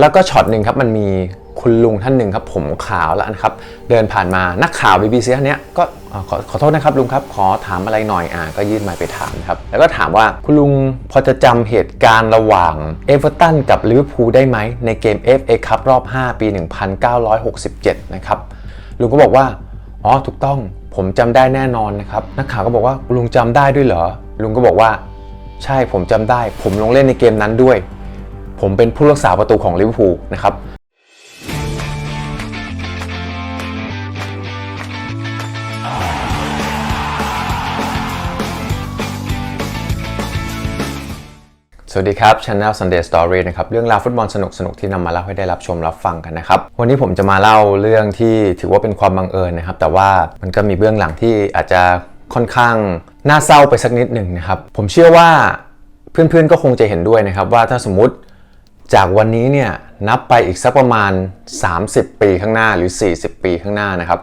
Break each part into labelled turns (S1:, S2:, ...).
S1: แล้วก็ช็อตหนึ่งครับมันมีคุณลุงท่านหนึ่งครับ ผมขาวแล้วนะครับ เดินผ่านมานักข่าว BBC ท่านเนี้ยก็อ่าขอขอโทษนะครับลุงครับ ขอถามอะไรหน่อยอ่าก็ยื่นไมค์ไปถามครับ แล้วก็ถามว่าคุณลุงพอจะจำเหตุการณ์ระหว่างเอเวอร์ตันกับลิเวอร์พูลได้ไหม ในเกม FA คัพรอบ 5 ปี 1967 นะครับ ลุงก็บอกว่า อ๋อ ถูกต้อง ผมจำได้แน่นอนนะครับ นักข่าวก็บอกว่าลุงจำได้ด้วยเหรอ ลุงก็บอกว่า ใช่ผมจำได้ ผมลงเล่นในเกมนั้นด้วย ผมเป็นผู้รักษาประตูของลิเวอร์พูลนะครับสวัสดีครับ Channel Sunday Story นะครับ เรื่องราวฟุตบอลสนุกสนุกที่นำมาเล่าให้ได้รับชมรับฟังกันนะครับ วันนี้ผมจะมาเล่าเรื่องที่ถือว่าเป็นความบังเอิญนะครับ แต่ว่ามันก็มีเบื้องหลังที่อาจจะค่อนข้างน่าเศร้าไปสักนิดหนึ่งนะครับ ผมเชื่อว่าเพื่อนๆก็คงจะเห็นด้วยนะครับ ว่าถ้าสมมติ จากวันนี้เนี่ยนับไปอีกสักประมาณ 30 ปีข้างหน้าหรือ 40 ปีข้างหน้านะครับ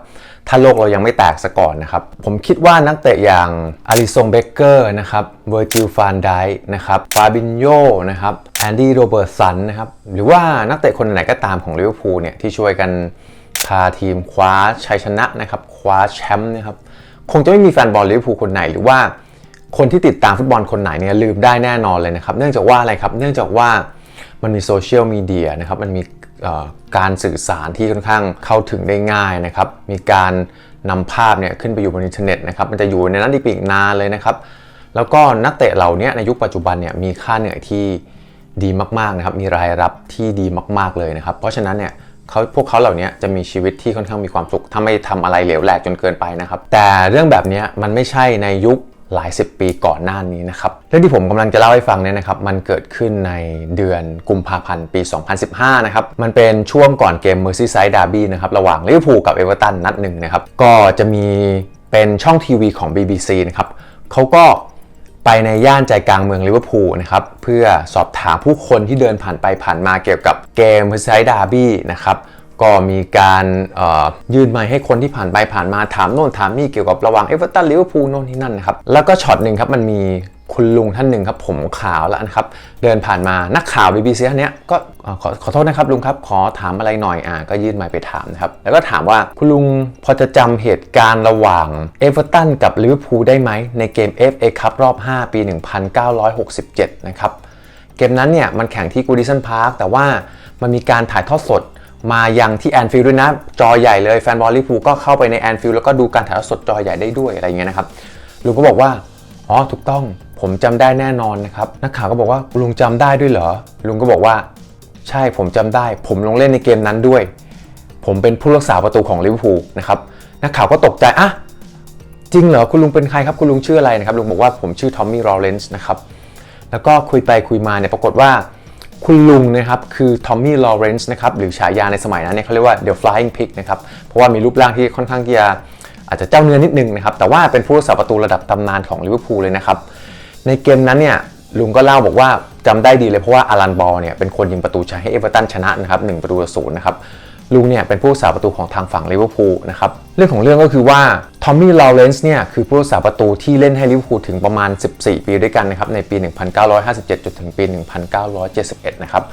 S1: ถ้าโลกเรายังไม่แตกซะก่อนนะครับ ผมคิดว่านักเตะอย่างอาริซงเบเกอร์นะครับเวอร์จิลฟานไดนะครับฟาบินโยนะครับแอนดี้โรเบิร์ตสันนะครับหรือว่านักเตะคนไหนก็ตามของลิเวอร์พูลเนี่ยที่ช่วยกันพาทีมคว้าชัยชนะนะครับคว้าแชมป์นะครับคงจะไม่มีแฟนบอลลิเวอร์พูลคนไหนหรือว่าคนที่ติดตามฟุตบอลคนไหนเนี่ยลืมได้แน่นอนเลยนะครับ เนื่องจากว่าอะไรครับ เนื่องจากว่า มันมีโซเชียลมีเดียนะครับ มันมีการสื่อสารที่ค่อนข้างเข้าถึงได้ง่ายนะครับ มีการนำภาพเนี่ยขึ้นไปอยู่บนอินเทอร์เน็ตนะครับ มันจะอยู่ในนั้นอีกปีกนานเลยนะครับ แล้วก็นักเตะเหล่านี้ในยุคปัจจุบันเนี่ยมีค่าเหนื่อยที่ดีมากๆนะครับ มีรายรับที่ดีมากๆเลยนะครับ เพราะฉะนั้นเนี่ยเขาพวกเขาเหล่านี้จะมีชีวิตที่ค่อนข้างมีความสุข ถ้าไม่ทำอะไรเหลวแหลกจนเกินไปนะครับ แต่เรื่องแบบนี้มันไม่ใช่ในยุค หลายสิบปีก่อนหน้านี้นะครับเรื่องที่ผมกำลังจะเล่าให้ฟังเนี่ยนะครับมันเกิดขึ้นในเดือนกุมภาพันธ์ปี 2015 นะครับมันเป็นช่วงก่อนเกม Merseyside Derby นะครับระหว่างลิเวอร์พูลกับเอเวอร์ตันนัดหนึ่งนะครับก็จะมีเป็นช่องทีวีของ BBC นะครับเขาก็ไปในย่านใจกลางเมืองลิเวอร์พูลนะครับเพื่อสอบถามผู้คนที่เดินผ่านไปผ่านมาเกี่ยวกับเกม Merseyside Derby นะครับ ก็มีการยื่นไมค์ให้คนที่ผ่านไปผ่านมาถามโน่นถามนี่เกี่ยวกับระหว่างเอเวอร์ตันลิเวอร์พูลโน่นนี่นั่นนะครับ แล้วก็ช็อตหนึ่งครับมันมีคุณลุงท่านหนึ่งครับผมขาวแล้วนะครับ เดินผ่านมานักข่าว BBC ท่านนี้ก็ขอขอโทษนะครับลุงครับ ขอถามอะไรหน่อยอ่าก็ยื่นไมค์ไปถามนะครับ แล้วก็ถามว่าคุณลุงพอจะจำเหตุการณ์ระหว่างเอเวอร์ตันกับลิเวอร์พูลได้ไหม ในเกม FA คัพรอบ 5 ปี 1967 นะครับ เกมนั้นเนี่ยมันแข่งที่กูดิสันพาร์คแต่ว่ามันมีการถ่ายทอดสด มายังที่แอนฟิลด์ด้วยนะ จอใหญ่เลยแฟนบอลลิเวอร์พูก็เข้าไปในแอนฟิลด์แล้วก็ดูการถ่ายทอดสดจอใหญ่ได้ด้วยอะไรอย่างเงี้ยนะครับลุงก็บอกว่าอ๋อถูกต้องผมจำได้แน่นอนนะครับนักข่าวก็บอกว่าลุงจำได้ด้วยเหรอลุงก็บอกว่า ใช่ผมจำได้ ผมลงเล่นในเกมนั้นด้วย ผมเป็นผู้รักษาประตูของลิเวอร์พูลนะครับนักข่าวก็ตกใจอะจริงเหรอคุณลุงเป็นใครครับคุณลุงชื่ออะไรนะครับลุงบอกว่าผมชื่อทอมมี่ลอเรนซ์นะครับแล้วก็คุยไปคุยมาเนี่ยปรากฏว่า คุณลุงนะครับคือทอมมี่ลอเรนซ์นะครับหรือฉายาในสมัยนั้นเนี่ยเขาเรียกว่า The Flying Pig นะครับเพราะว่ามีรูปร่างที่ค่อนข้างที่จะอาจจะเจ้าเนื้อนิดนึงนะครับแต่ว่าเป็นผู้รักษาประตูระดับตำนานของลิเวอร์พูลเลยนะครับในเกมนั้นเนี่ยลุงก็เล่าบอกว่าจำได้ดีเลยเพราะว่าอารันบอลเนี่ยเป็นคนยิงประตูชัยให้เอเวอร์ตันชนะนะครับหนึ่งประตูต่อศูนย์นะครับ ลุงเนี่ยเป็นผู้รักษาประตูของทางฝั่งลิเวอร์พูลนะครับเรื่องของเรื่องก็คือว่าทอมมี่ลอเรนซ์เนี่ยคือผู้รักษาประตูที่เล่นให้ลิเวอร์พูลถึงประมาณ 14 ปีด้วยกันนะครับในปี 1957 จนถึงปี 1971 นะครับ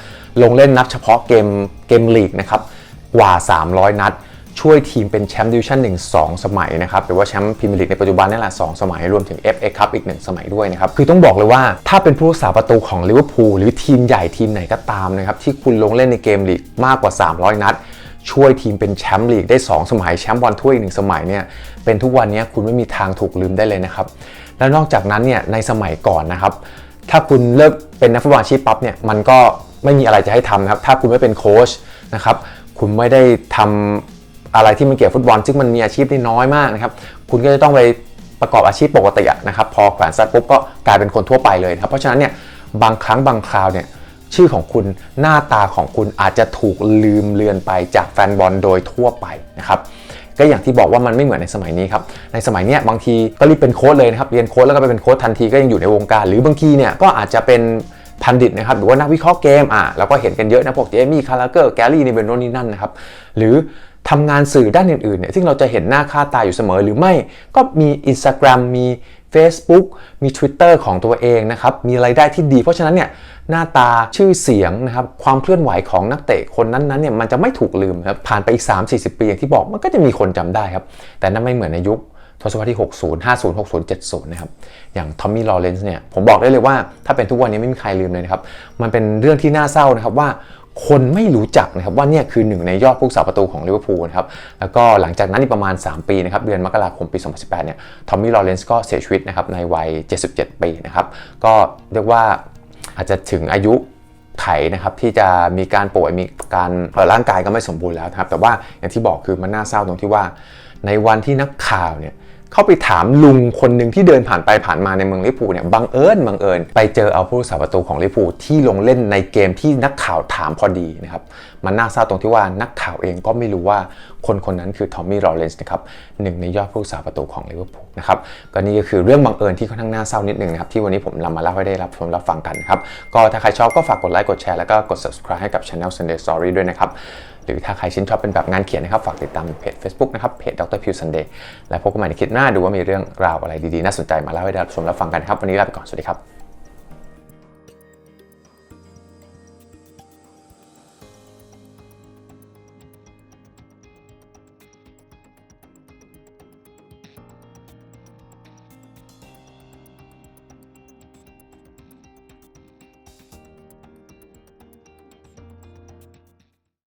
S1: ลงเล่นนับเฉพาะเกมเกมลีกนะครับกว่า 300 นัด ช่วยทีมเป็นแชมป์ดิวิชั่น1 2 สมัยนะครับหรือว่าแชมป์พรีเมียร์ลีกในปัจจุบันนี่แหละ2สมัย รวมถึง FA Cup อีก 1 สมัยด้วยนะครับคือต้องบอกเลยว่าถ้าเป็นผู้รักษาประตูของลิเวอร์พูลหรือทีมใหญ่ทีมไหนก็ตามนะครับที่คุณลงเล่นในเกมลีกมากกว่า 300 นัด ช่วยทีมเป็นแชมป์ลีกได้ 2 สมัยแชมป์บอลถ้วยอีกหนึ่งสมัยเนี่ยเป็นทุกวันนี้คุณไม่มีทางถูกลืมได้เลยนะครับ แล้วนอกจากนั้นเนี่ยในสมัยก่อนนะครับ ถ้าคุณเลิกเป็นนักฟุตบอลอาชีพปั๊บเนี่ยมันก็ไม่มีอะไรจะให้ทำนะครับถ้าคุณไม่เป็นโค้ชนะครับคุณไม่ได้ทำอะไรที่มันเกี่ยวกับฟุตบอล ซึ่งมันมีอาชีพที่น้อยมากนะครับคุณก็จะต้องไปประกอบอาชีพปกตินะครับพอแขวนซัดปุ๊บก็กลายเป็นคนทั่วไปเลยครับเพราะฉะนั้นเนี่ยบางครั้งบางคราวเนี่ย ชื่อของคุณหน้าตาของคุณอาจจะถูกลืมเลือนไปจากแฟนบอลโดยทั่วไปนะครับก็อย่างที่บอกว่ามันไม่เหมือนในสมัยนี้ครับ ในสมัยนี้บางทีก็รีบเป็นโค้ชเลยนะครับ เรียนโค้ชแล้วก็ไปเป็นโค้ชทันทีก็ยังอยู่ในวงการ หรือบางทีเนี่ยก็อาจจะเป็นพันดิตนะครับ หรือว่านักวิเคราะห์เกมอะเราก็เห็นกันเยอะนะพวกเจมี่คาราเกอร์แกลลี่นี่เป็นโน่นนี่นั่นนะครับ หรือทำงานสื่อด้านอื่นๆเนี่ยซึ่งเราจะเห็นหน้าค่าตาอยู่เสมอหรือไม่ก็มี Instagram มี Facebook มี Twitter ของตัวเองนะครับ มีรายได้ที่ดี เพราะฉะนั้นเนี่ยหน้าตาชื่อเสียงนะครับความเคลื่อนไหวของนักเตะคนนั้นๆเนี่ยมันจะไม่ถูกลืมครับผ่านไปอีก 3-40 ปีอย่างที่บอกมันก็จะมีคนจำได้ครับ แต่นั่นไม่เหมือนในยุคทศวรรษที่ 60 50 60 70 นะครับ อย่างทอมมี่ ลอเรนซ์เนี่ย ผมบอกได้เลยว่า ถ้าเป็นทุกวันนี้ไม่มีใครลืมเลยนะครับ มันเป็นเรื่องที่น่าเศร้านะครับว่า คนไม่รู้จักนะครับว่าเนี่ยคือหนึ่งในยอดผู้สาประตูของลิเวอร์พูลนะครับแล้วก็หลังจากนั้นอีกประมาณ 3 ปีนะครับเดือนมกราคมปี 2018 เนี่ยทอมมี่ลอเรนซ์ก็เสียชีวิตนะครับในวัย 77 ปีนะครับก็เรียกว่าอาจจะถึงอายุไขนะครับที่จะมีการป่วยมีการออร่างกายก็ไม่สมบูรณ์แล้วนะครับแต่ว่าอย่างที่บอกคือมันน่าเศร้าตรงที่ว่า ในวันที่นักข่าวเนี่ย เข้าไปถามลุงคนหนึ่งที่เดินผ่านไปผ่านมาในเมืองลิเวอร์พูเนี่ยบังเอิญบังเอิญไปเจอเอาผู้รักษาประตูของลิเวอร์พูที่ลงเล่นในเกมที่นักข่าวถามพอดีนะครับมันน่าเศร้าตรงที่ว่านักข่าวเองก็ไม่รู้ว่าคนคนนั้นคือทอมมี่ลอเรนซ์นะครับหนึ่งในยอดผู้รักษาประตูของลิเวอร์พูลนะครับก็นี่ก็คือเรื่องบังเอิญที่ค่อนข้างน่าเศร้านิดนึงนะครับที่วันนี้ผมนำมาเล่าให้ได้รับชมรับฟังกันครับก็ถ้าใครชอบก็ฝากกดไลค์กดแชร์แล้วก็กด subscribe ให้กับ Channel Sunday Story ด้วยนะครับ รือถ้าใครชื่นชอบเป็นแบบงานเขียนนะครับฝากติดตามเพจ Facebook นะครับเพจดรพิวซันเดย์และพบกันใหม่ในคลิปหน้าดูว่ามีเรื่องราวอะไรดีๆ น่าสนใจมาเล่าให้ได้รับชมและฟังกันครับวันนี้ลาไปก่อนสวัสดีครับ